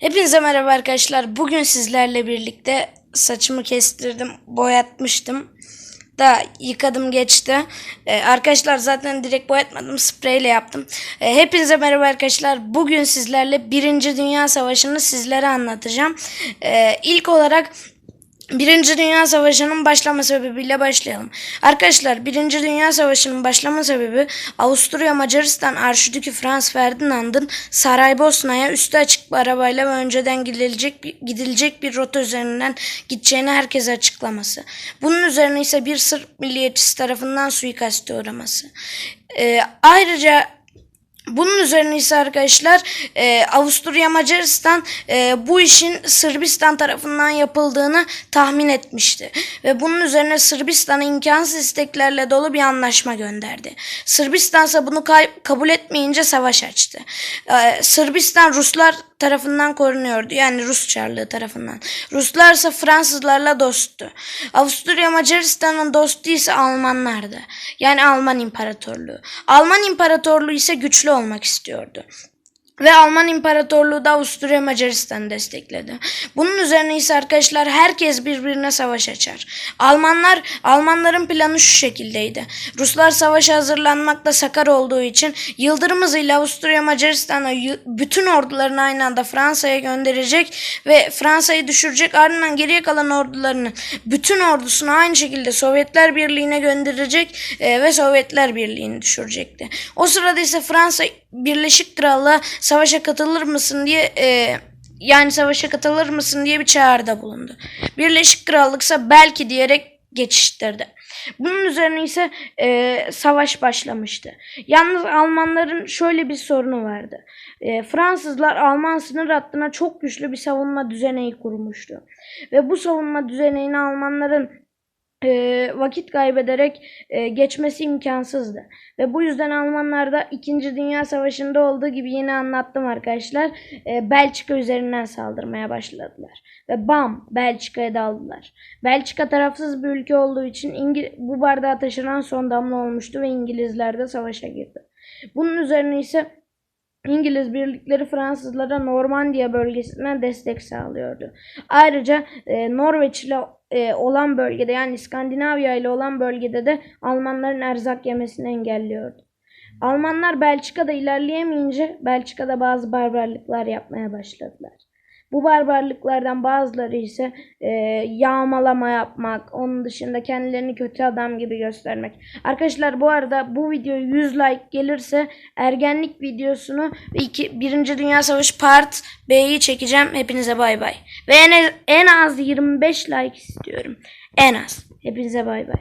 Hepinize merhaba arkadaşlar. Bugün sizlerle birlikte saçımı kestirdim, boyatmıştım. Da yıkadım geçti. Ee, arkadaşlar zaten direkt boyatmadım, spreyle yaptım. Ee, hepinize merhaba arkadaşlar. Bugün sizlerle Birinci Dünya Savaşı'nı sizlere anlatacağım. Ee, ilk olarak Birinci Dünya Savaşı'nın başlama sebebiyle başlayalım. Arkadaşlar Birinci Dünya Savaşı'nın başlama sebebi Avusturya Macaristan Arşidükü Franz Ferdinand'ın Saraybosna'ya üstü açık bir arabayla ve önceden gidilecek bir, gidilecek bir rota üzerinden gideceğini herkese açıklaması. Bunun üzerine ise bir Sırp milliyetçisi tarafından suikaste uğraması. Ee, ayrıca bunun üzerine ise arkadaşlar e, Avusturya Macaristan e, bu işin Sırbistan tarafından yapıldığını tahmin etmişti. Ve bunun üzerine Sırbistan'a imkansız isteklerle dolu bir anlaşma gönderdi. Sırbistan ise bunu kabul etmeyince savaş açtı. E, Sırbistan Ruslar tarafından korunuyordu. Yani Rus Çarlığı tarafından. Ruslar ise Fransızlarla dosttu. Avusturya Macaristan'ın dostu ise Almanlardı. Yani Alman İmparatorluğu. Alman İmparatorluğu ise güçlü olmak istiyordu. Ve Alman İmparatorluğu da Avusturya Macaristan'ı destekledi. Bunun üzerine ise arkadaşlar herkes birbirine savaş açar. Almanlar Almanların planı şu şekildeydi. Ruslar savaşa hazırlanmakta sakar olduğu için yıldırım hızıyla Avusturya Macaristan'a bütün ordularını aynı anda Fransa'ya gönderecek ve Fransa'yı düşürecek. Ardından geriye kalan ordularının bütün ordusunu aynı şekilde Sovyetler Birliği'ne gönderecek e, ve Sovyetler Birliği'ni düşürecekti. O sırada ise Fransa Birleşik Krallığa savaşa katılır mısın diye e, yani savaşa katılır mısın diye bir çağrıda bulundu. Birleşik Krallık ise belki diyerek geçiştirdi. Bunun üzerine ise e, savaş başlamıştı. Yalnız Almanların şöyle bir sorunu vardı. E, Fransızlar Alman sınır hattına çok güçlü bir savunma düzeneği kurmuştu. Ve bu savunma düzeneğini Almanların e, vakit kaybederek e, geçmesi imkansızdı. Ve bu yüzden Almanlar da 2. Dünya Savaşı'nda olduğu gibi yine anlattım arkadaşlar. e, Belçika üzerinden saldırmaya başladılar. Ve bam Belçika'ya daldılar. Belçika tarafsız bir ülke olduğu için İngil bu bardağı taşıran son damla olmuştu ve İngilizler de savaşa girdi. Bunun üzerine ise İngiliz birlikleri Fransızlara Normandiya bölgesinden destek sağlıyordu. Ayrıca e, Norveç ile e, olan bölgede yani İskandinavya ile olan bölgede de Almanların erzak yemesini engelliyordu. Almanlar Belçika'da ilerleyemeyince Belçika'da bazı barbarlıklar yapmaya başladılar. Bu barbarlıklardan bazıları ise e, yağmalama yapmak, onun dışında kendilerini kötü adam gibi göstermek. Arkadaşlar bu arada bu video 100 like gelirse ergenlik videosunu ve iki, Birinci Dünya Savaşı Part B'yi çekeceğim. Hepinize bay bay. Ve en, en az 25 like istiyorum. En az. Hepinize bay bay.